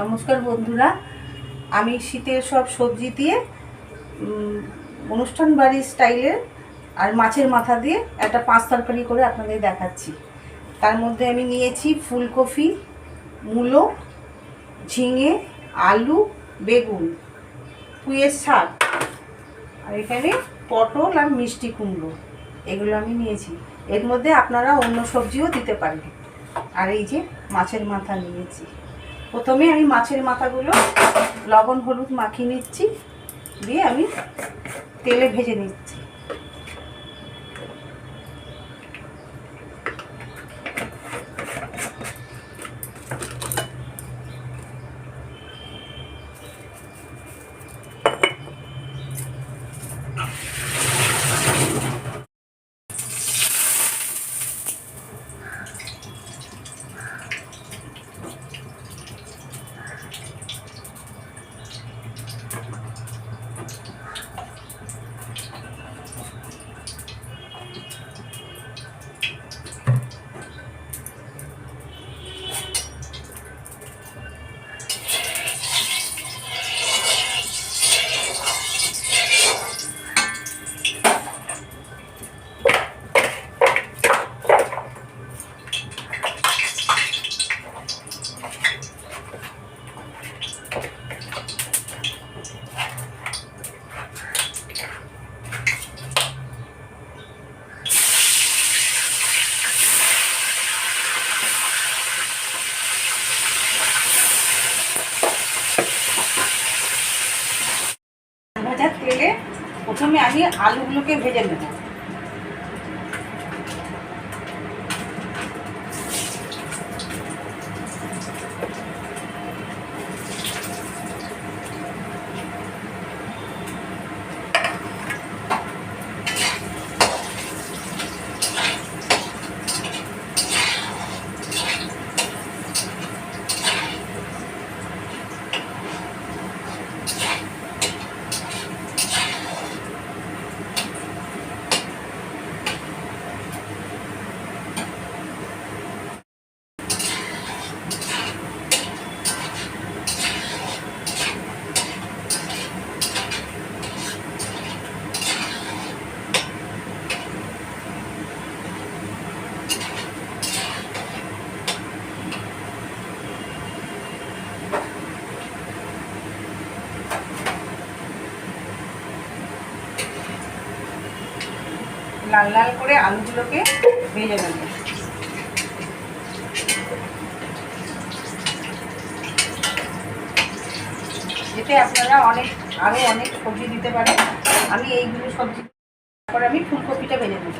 নমস্কার বন্ধুরা। আমি শীতের সব সবজি দিয়ে অনুষ্ঠান বাড়ির স্টাইলের আর মাছের মাথা দিয়ে একটা পাঁচ তরকারি করে আপনাদের দেখাচ্ছি। তার মধ্যে আমি নিয়েছি ফুলকপি, মূলো, ঝিঙে, আলু, বেগুন, পুঁয়ের শাক আর এখানে পটল আর মিষ্টি কুমড়ো। এগুলো আমি নিয়েছি। এর মধ্যে আপনারা অন্য সবজিও দিতে পারবেন আর এই যে মাছের মাথা নিয়েছি। প্রথমে আমি মাছের মাথাগুলো লবণ হলুদ মাখিয়ে নিচ্ছি দিয়ে আমি তেলে ভেজে নিচ্ছি। প্রথমে আমি আলুগুলোকে ভেজে নেব। লাল লাল করে আলুগুলোকে ভেজে নেব। এতে আপনারা অনেক আরও অনেক সবজি দিতে পারেন। আমি এইগুলো সবজি তারপরে আমি ফুলকপিটা ভেজে নেব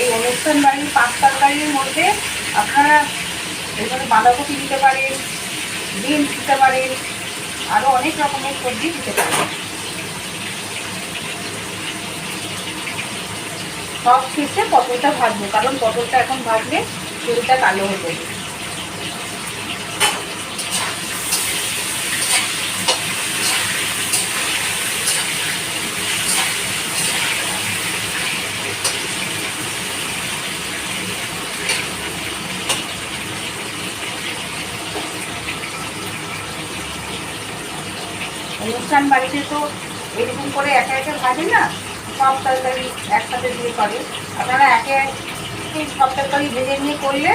এই অনুষ্ঠান বাড়ির পাঁচ তরকারির মধ্যে আপনারা এখানে বাঁধাকপি দিতে পারেন বিনস দিতে পারেন আরও অনেক রকমের সবজি দিতে পারেন সব শেষে পটলটা ভাজবো, কারণ পটলটা এখন ভাজলে শরীরটা কালো হয়ে যাবে। অনুষ্ঠান বাড়িতে তো এরকম করে একা একা ভাজে না, সব তরকারি একসাথে দিয়ে করে। আপনারা একে একে সব তরকারি ভেজে নিয়ে করলে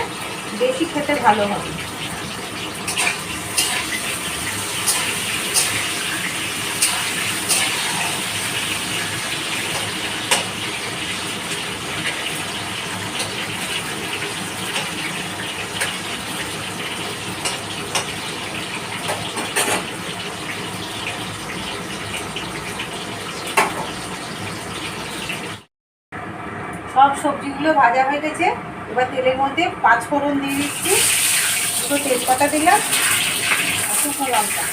বেশি খেতে ভালো হবে। সব সবজিগুলো ভাজা হয়ে গেছে। এবার তেলের মধ্যে পাঁচ ফোড়ন দিয়ে দিচ্ছি। দুটো তেজপাতা দিলাম আর শুকনো লঙ্কা।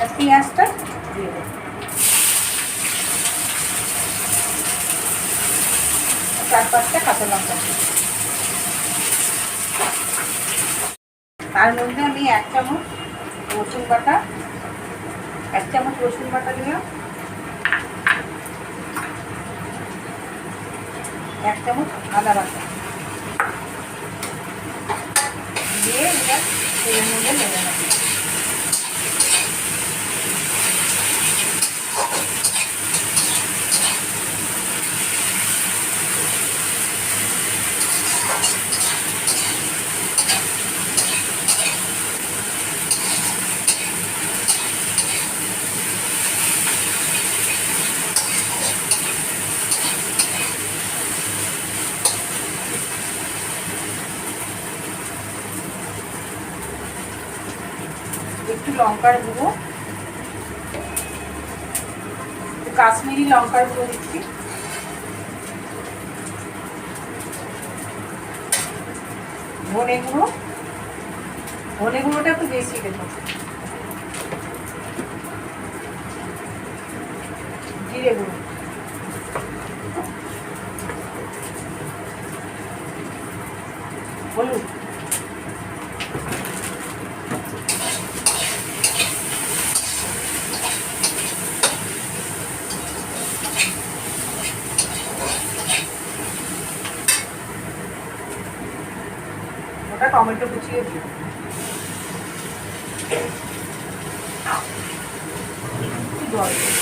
আর পেঁয়াজটা দিয়ে দেবো। চার পাঁচটা কাঁচা লঙ্কা। তার মধ্যে আমি এক চামচ রসুন বাটা, এক চামচ রসুন বাটা দিলাম। এক চামচ আদা বাটা দিয়ে এটা তেলের মধ্যে নেড়ে নেব একটু লঙ্কার গুঁড়ো। কাশ্মীরি লঙ্কার গুঁড়ো দিচ্ছি। ধনে গুঁড়ো। ধনে গুঁড়োটা একটু বেশি দেব। জিরে গুঁড়ো হলুদ ওটা টমেটো কুচিয়ে দিই জল দিই।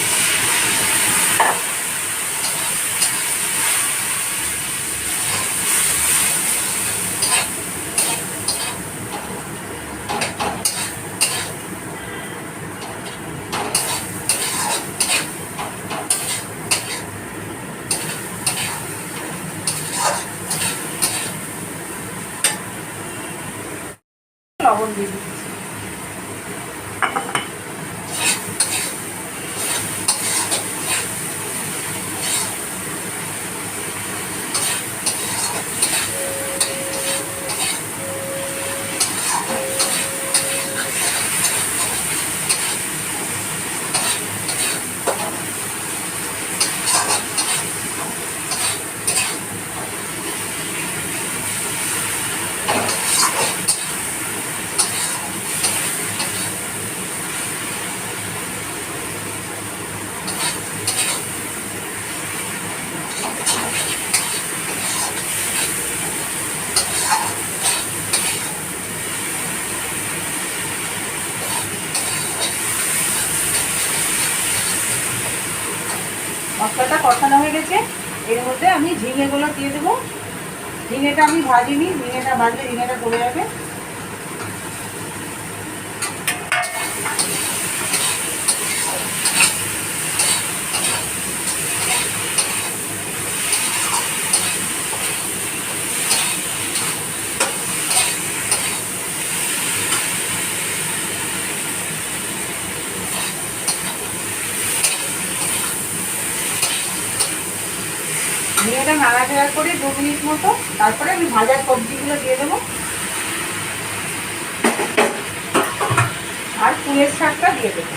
লবণ দিয়ে দিচ্ছি মশলাটা কষানো হয়ে গেছে। এর মধ্যে আমি ঝিঙেগুলো দিয়ে দেবো। ঝিঙেটা আমি ভাজিনি, ঝিঙেটা ভাজলে ঝিঙেটা পড়ে যাবে। ঝিঙেটা নাড়াচাড়া করে দু মিনিট মতো, তারপরে আমি ভাজার সবজিগুলো দিয়ে দেবো। আর ফুলের শাকটা দিয়ে দেবো।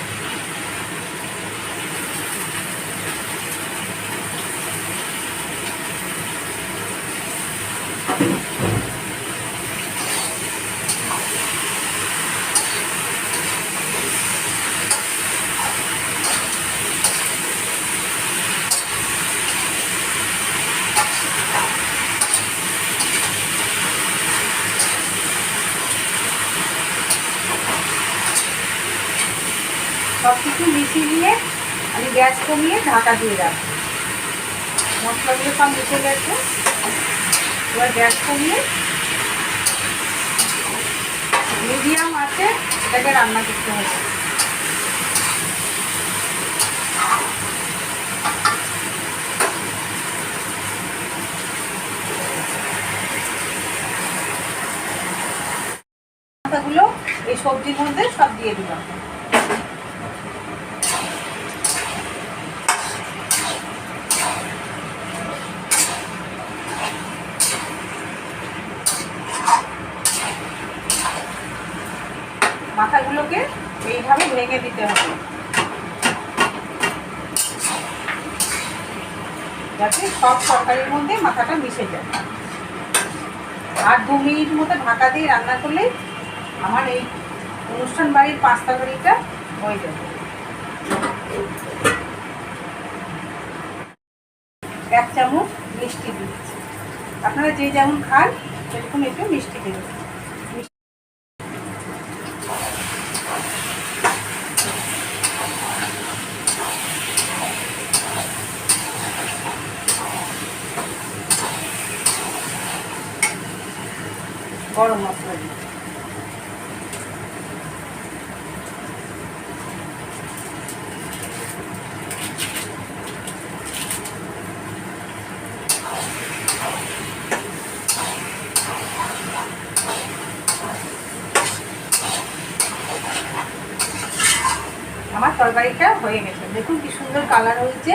সব কিছু মিশিয়ে নিয়ে আমি গ্যাস কমিয়ে ঢাকা দিয়ে রাখব মশলাগুলো সব মিশে গেছে। এবার গ্যাস কমিয়ে মিডিয়াম আছে, এটাকে রান্না করতে হবে। মাথাগুলো এই সবজির মধ্যে সব দিয়ে দিলাম। ভেঙে দিতে হবে। যাতে সব তরকারির মধ্যে মাথাটা মিশে যায়। আর দু মিনিট মতো ঢাকা দিয়ে রান্না করলে আমার এই অনুষ্ঠান বাড়ির পাস্তা তরকারিটা হয়ে যাবে। এক চামচ মিষ্টি দিচ্ছি আপনারা যে যেমন খান, সেরকম একটু মিষ্টি দেবেন। গরম মশলা দিই। আমার তরকারিটা হয়ে গেছে। দেখুন কি সুন্দর কালার হয়েছে।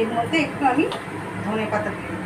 এর মধ্যে একটু আমি ধনে পাতা দিয়ে।